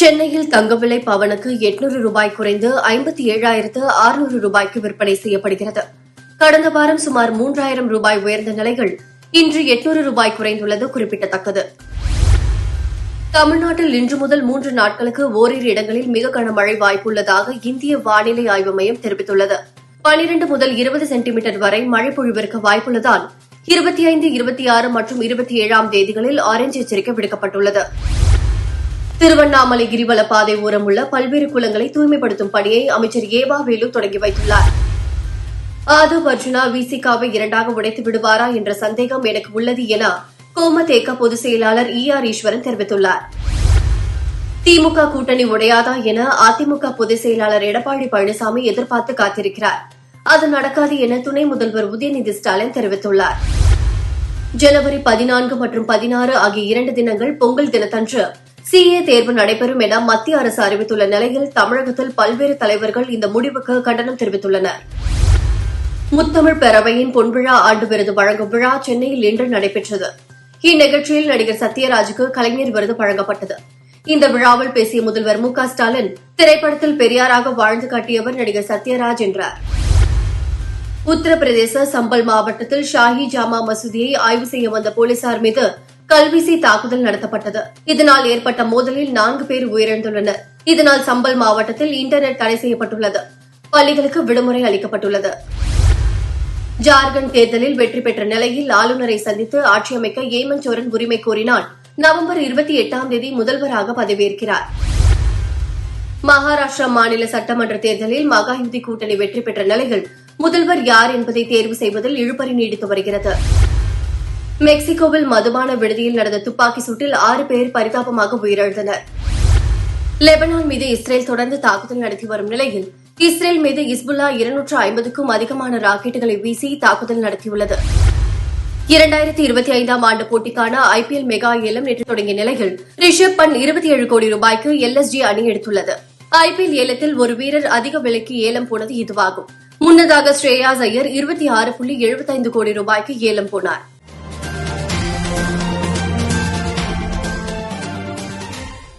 சென்னையில் தங்க விலை பவனுக்கு எட்நூறு ரூபாய் குறைந்து ஐம்பத்தி ஏழாயிரத்து அறுநூறு ரூபாய்க்கு விற்பனை செய்யப்படுகிறது. கடந்த வாரம் சுமார் மூன்றாயிரம் ரூபாய் உயர்ந்த நிலைகள் இன்று எட்நூறு ரூபாய் குறைந்துள்ளது குறிப்பிடத்தக்கது. தமிழ்நாட்டில் இன்று முதல் மூன்று நாட்களுக்கு ஓரிரு இடங்களில் மிக கனமழை வாய்ப்புள்ளதாக இந்திய வானிலை ஆய்வு மையம் தெரிவித்துள்ளது. பனிரண்டு முதல் இருபது சென்டிமீட்டர் வரை மழை பொழிவிற்கு வாய்ப்புள்ளதால் இருபத்தி ஐந்து இருபத்தி ஆறு மற்றும் இருபத்தி ஏழாம் தேதிகளில் ஆரஞ்சு எச்சரிக்கை விடுக்கப்பட்டுள்ளது. திருவண்ணாமலை கிரிவல பாதை ஓரம் உள்ள பல்வேறு குளங்களை தூய்மைப்படுத்தும் பணியை அமைச்சர் ஏவா வேலு தொடங்கி வைத்துள்ளார். ஆது அர்ஜுனா விசிகாவை இரண்டாக உடைத்து விடுவாரா என்ற சந்தேகம் எனக்கு உள்ளது என கோமதேக பொதுச் செயலாளர் இ ஆர் ஈஸ்வரன் தெரிவித்துள்ளார். திமுக கூட்டணி உடையாதா என அதிமுக பொதுச் செயலாளர் எடப்பாடி பழனிசாமி எதிர்பார்த்து காத்திருக்கிறார். அது நடக்காது என துணை முதல்வர் உதயநிதி ஸ்டாலின் தெரிவித்துள்ளார். ஜனவரி பதினான்கு மற்றும் பதினாறு ஆகிய இரண்டு தினங்கள் பொங்கல் தினத்தன்று சிஏ தேர்வு நடைபெறும் என மத்திய அரசு அறிவித்துள்ள நிலையில் தமிழகத்தில் பல்வேறு தலைவர்கள் இந்த முடிவுக்கு கண்டனம் தெரிவித்துள்ளனர். முத்தமிழ் பேரவையின் பொன்விழா ஆண்டு விருது வழங்கும் விழா சென்னையில் இன்று நடைபெற்றது. இந்நிகழ்ச்சியில் நடிகர் சத்யராஜுக்கு கலைஞர் விருது வழங்கப்பட்டது. இந்த விழாவில் பேசிய முதல்வர் மு ஸ்டாலின் திரைப்படத்தில் பெரியாராக வாழ்ந்து காட்டியவர் நடிகர் சத்யராஜ் என்றார். உத்தரப்பிரதேச சம்பல் மாவட்டத்தில் ஷாஹி ஜாமா மசூதியை ஆய்வு செய்ய வந்த போலீசார் மீது கல்வீசி தாக்குதல் நடத்தப்பட்டது. இதனால் ஏற்பட்ட மோதலில் நான்கு பேர் உயிரிழந்துள்ளனர். இதனால் சம்பல் மாவட்டத்தில் இன்டர்நெட் தடை செய்யப்பட்டுள்ளது. பள்ளிகளுக்கு விடுமுறை அளிக்கப்பட்டுள்ளது. ஜார்க்கண்ட் தேர்தலில் வெற்றி பெற்ற நிலையில் ஆளுநரை சந்தித்து ஆட்சி அமைக்க ஏமன் சோரன் உரிமை கோரினால் நவம்பர் இருபத்தி எட்டாம் தேதி முதல்வராக பதவியேற்கிறார். மகாராஷ்டிரா மாநில சட்டமன்ற தேர்தலில் மகாயுதி கூட்டணி வெற்றி பெற்ற நிலையில் முதல்வர் யார் என்பதை தேர்வு செய்வதில் இழுபறி நீடித்து வருகிறது. மெக்சிகோவில் மதுபான விடுதியில் நடந்த துப்பாக்கி சூட்டில் ஆறு பேர் பரிதாபமாக உயிரிழந்தனர். லெபனான் மீது இஸ்ரேல் தொடர்ந்து தாக்குதல் நடத்தி வரும் நிலையில் இஸ்ரேல் மீது இஸ்புல்லா இருநூற்று ஐம்பதுக்கும் அதிகமான ராக்கெட்டுகளை வீசி தாக்குதல் நடத்தியுள்ளது. இரண்டாயிரத்தி இருபத்தி ஐந்தாம் ஆண்டு போட்டிக்கான ஐபிஎல் மெகா ஏலம் நேற்று தொடங்கிய நிலையில் ரிஷப் பண்ட் இருபத்தி ஏழு கோடி ரூபாய்க்கு எல்எஸ்ஜி அணி எடுத்துள்ளது. ஐபிஎல் ஏலத்தில் ஒரு வீரர் அதிக விலைக்கு ஏலம் போனது இதுவாகும். முன்னதாக ஸ்ரேயாஸ் ஐயர் இருபத்தி ஆறு புள்ளி எழுபத்தைந்து கோடி ரூபாய்க்கு ஏலம் போனார்.